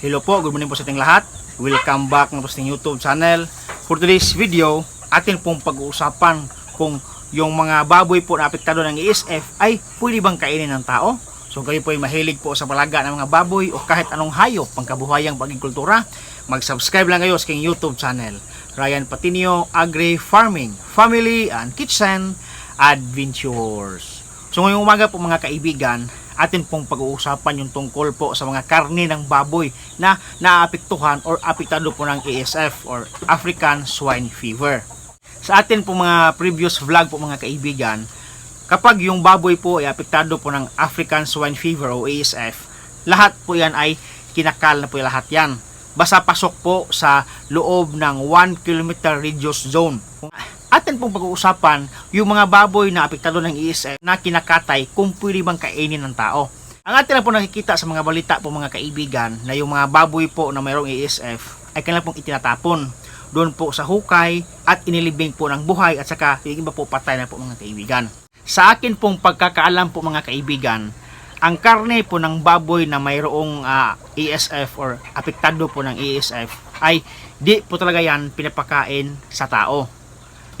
Hello po, good morning po sa ating lahat. Welcome back ng ating YouTube channel. For today's video, atin pong pag-uusapan kung yung mga baboy po na apektado ng ESF ay pwede bang kainin ng tao? So kayo po ay mahilig po sa palaga ng mga baboy o kahit anong hayop pangkabuhayang pagkikultura, mag-subscribe lang kayo sa aking YouTube channel. Ryan Patinio Agri Farming, Family and Kitchen Adventures. So ngayong umaga po mga kaibigan, atin pong pag-uusapan yung tungkol po sa mga karne ng baboy na naapektuhan or apektado po ng ASF or African Swine Fever. Sa atin po mga previous vlog po mga kaibigan, kapag yung baboy po ay apektado po ng African Swine Fever o ASF, lahat po yan ay kinakal na po lahat yan. Basta pasok po sa loob ng 1 km radius zone. Atin pong pag-uusapan yung mga baboy na apektado ng ESF na kinakatay kung pwede bang kainin ng tao. Ang atin na po nakikita sa mga balita po mga kaibigan na yung mga baboy po na mayroong ESF ay kanilang pong itinatapon doon po sa hukay at inilibing po ng buhay at saka yung iba po patay na po mga kaibigan. Sa akin pong pagkakaalam po mga kaibigan, ang karne po ng baboy na mayroong ah, ESF or apektado po ng ESF ay di po talaga yan pinapakain sa tao.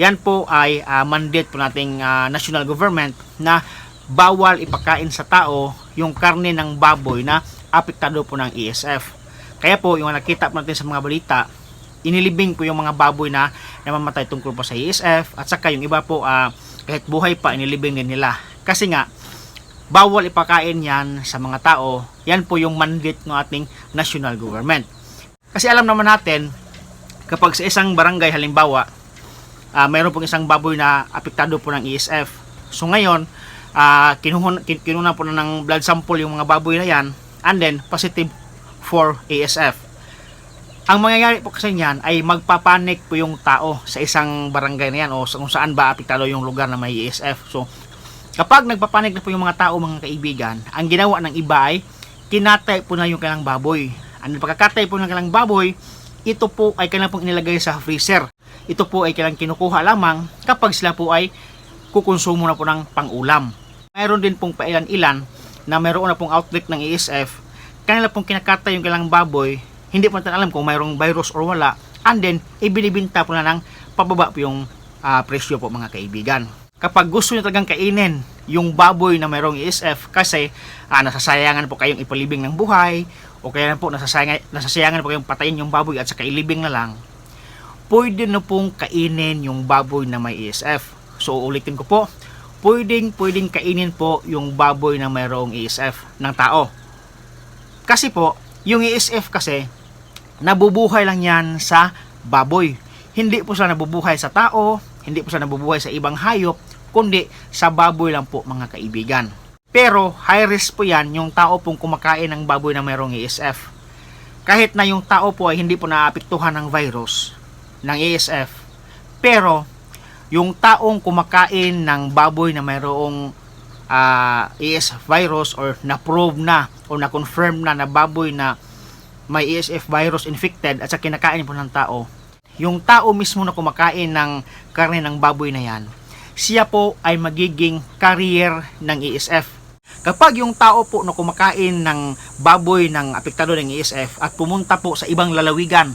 Yan po ay ah, mandate po nating ah, national government na bawal ipakain sa tao yung karne ng baboy na apektado po ng ESF. Kaya po yung nakita po natin sa mga balita, inilibing po yung mga baboy na namamatay tungkol po sa ESF at saka yung iba po ah, kahit buhay pa inilibing din nila. Kasi nga bawal ipakain yan sa mga tao. Yan po yung mandate ng ating national government. Kasi alam naman natin, kapag sa isang barangay halimbawa, ah mayroon pong isang baboy na apektado po ng ESF. So ngayon, uh, kinuha, kin- kinuna po na ng blood sample yung mga baboy na yan and then positive for ASF. Ang mangyayari po kasi niyan ay magpapanik po yung tao sa isang barangay na yan o sa- kung saan ba apektado yung lugar na may ESF. So kapag nagpapanik na po yung mga tao mga kaibigan, ang ginawa ng iba ay kinatay po na yung kanilang baboy. Ang pagkakatay po ng kanilang baboy, ito po ay kailangan pong inilagay sa freezer. Ito po ay kailangan kinukuha lamang kapag sila po ay kukonsumo na po ng pangulam. Mayroon din pong pailan-ilan na mayroon na pong outbreak ng ESF. Kanila pong kinakatay yung kanilang baboy, hindi po natin alam kung mayroong virus or wala. And then, ibinibinta po na ng pababa po yung ah, presyo po mga kaibigan. Kapag gusto nyo talagang kainin yung baboy na mayroong ESF kasi ah, nasasayangan po kayong ipalibing ng buhay o kaya po nasasayangan, nasasayangan po kayong patayin yung baboy at saka ilibing na lang, pwede na pong kainin yung baboy na may ESF. So ulitin ko po, pwedeng pwedeng kainin po yung baboy na mayroong ESF ng tao. Kasi po, yung ESF kasi, nabubuhay lang yan sa baboy. Hindi po siya nabubuhay sa tao, hindi po siya nabubuhay sa ibang hayop, kundi sa baboy lang po mga kaibigan. Pero high risk po yan yung tao pong kumakain ng baboy na mayroong ESF. Kahit na yung tao po ay hindi po naapektuhan ng virus ng ESF, pero yung taong kumakain ng baboy na mayroong ah, ESF virus or na-prove na o na-confirm na na baboy na may ESF virus infected at sa kinakain po ng tao, yung tao mismo na kumakain ng karne ng baboy na yan, siya po ay magiging carrier ng ESF. Kapag yung tao po na kumakain ng baboy ng apektado ng ESF at pumunta po sa ibang lalawigan,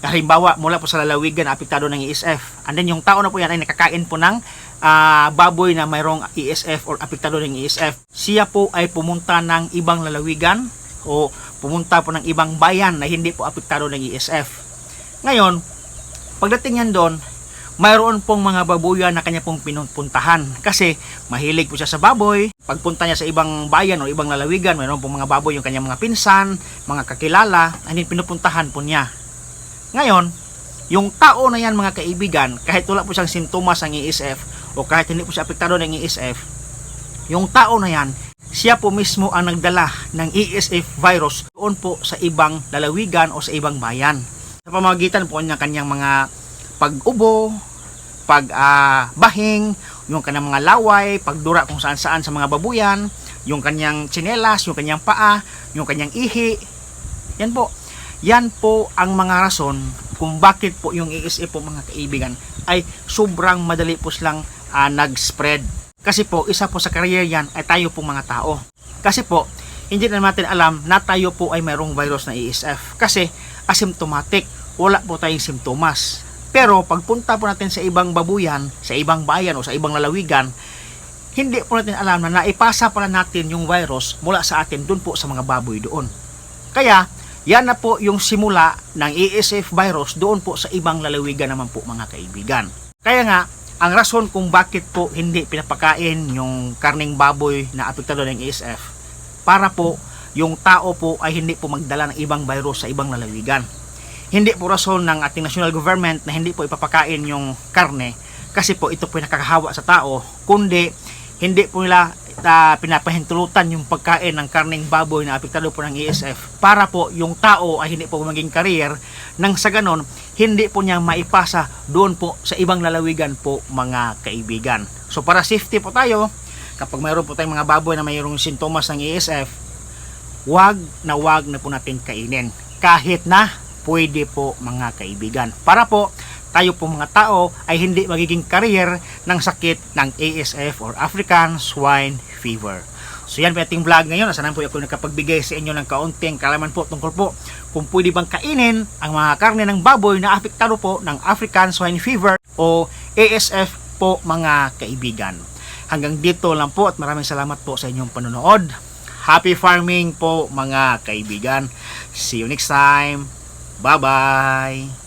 halimbawa mula po sa lalawigan na apektado ng ESF, and then yung tao na po yan ay nakakain po ng ah, baboy na mayroong ESF or apektado ng ESF, siya po ay pumunta ng ibang lalawigan o pumunta po ng ibang bayan na hindi po apektado ng ESF. Ngayon, pagdating yan doon, mayroon pong mga babuyan na kanya pong pinupuntahan kasi mahilig po siya sa baboy. Pagpunta niya sa ibang bayan o ibang lalawigan, mayroon pong mga baboy yung kanyang mga pinsan, mga kakilala, and then pinupuntahan po niya. Ngayon, yung tao na yan mga kaibigan, kahit wala po siyang sintomas ng ESF o kahit hindi po siya apektado ng ESF, yung tao na yan, siya po mismo ang nagdala ng ESF virus doon po sa ibang lalawigan o sa ibang bayan. Sa pamamagitan po niya kanyang mga pag-ubo, pag ah, bahing, yung kanyang mga laway, pagdura kung saan saan sa mga babuyan, yung kanyang tsinelas, yung kanyang paa, yung kanyang ihi. Yan po. Yan po ang mga rason kung bakit po yung ESF po mga kaibigan ay sobrang madali po silang ah, nag-spread. Kasi po, isa po sa career yan ay tayo po mga tao. Kasi po, hindi na natin alam na tayo po ay mayroong virus na ESF kasi asymptomatic, wala po tayong simptomas. Pero pagpunta po natin sa ibang babuyan, sa ibang bayan o sa ibang lalawigan, hindi po natin alam na naipasa pala natin yung virus mula sa atin doon po sa mga baboy doon. Kaya, yan na po yung simula ng ESF virus doon po sa ibang lalawigan naman po mga kaibigan. Kaya nga, ang rason kung bakit po hindi pinapakain yung karning baboy na apektado ng ESF para po yung tao po ay hindi po magdala ng ibang virus sa ibang lalawigan. Hindi po rason ng ating national government na hindi po ipapakain yung karne kasi po ito po nakakahawa sa tao kundi hindi po nila uh, pinapahintulutan yung pagkain ng karning baboy na apektado po ng ESF para po yung tao ay hindi po maging career nang sa ganon hindi po niya maipasa doon po sa ibang lalawigan po mga kaibigan. So para safety po tayo, kapag mayroon po tayong mga baboy na mayroong sintomas ng ESF, wag na wag na po natin kainin. Kahit na pwede po mga kaibigan. Para po tayo po mga tao ay hindi magiging career ng sakit ng ASF or African Swine Fever. So yan po ating vlog ngayon. Sana po ako nakapagbigay sa inyo ng kaunting kalaman po tungkol po kung pwede bang kainin ang mga karne ng baboy na apektado po ng African Swine Fever o ASF po mga kaibigan. Hanggang dito lang po at maraming salamat po sa inyong panonood. Happy farming po mga kaibigan. See you next time. Bye-bye.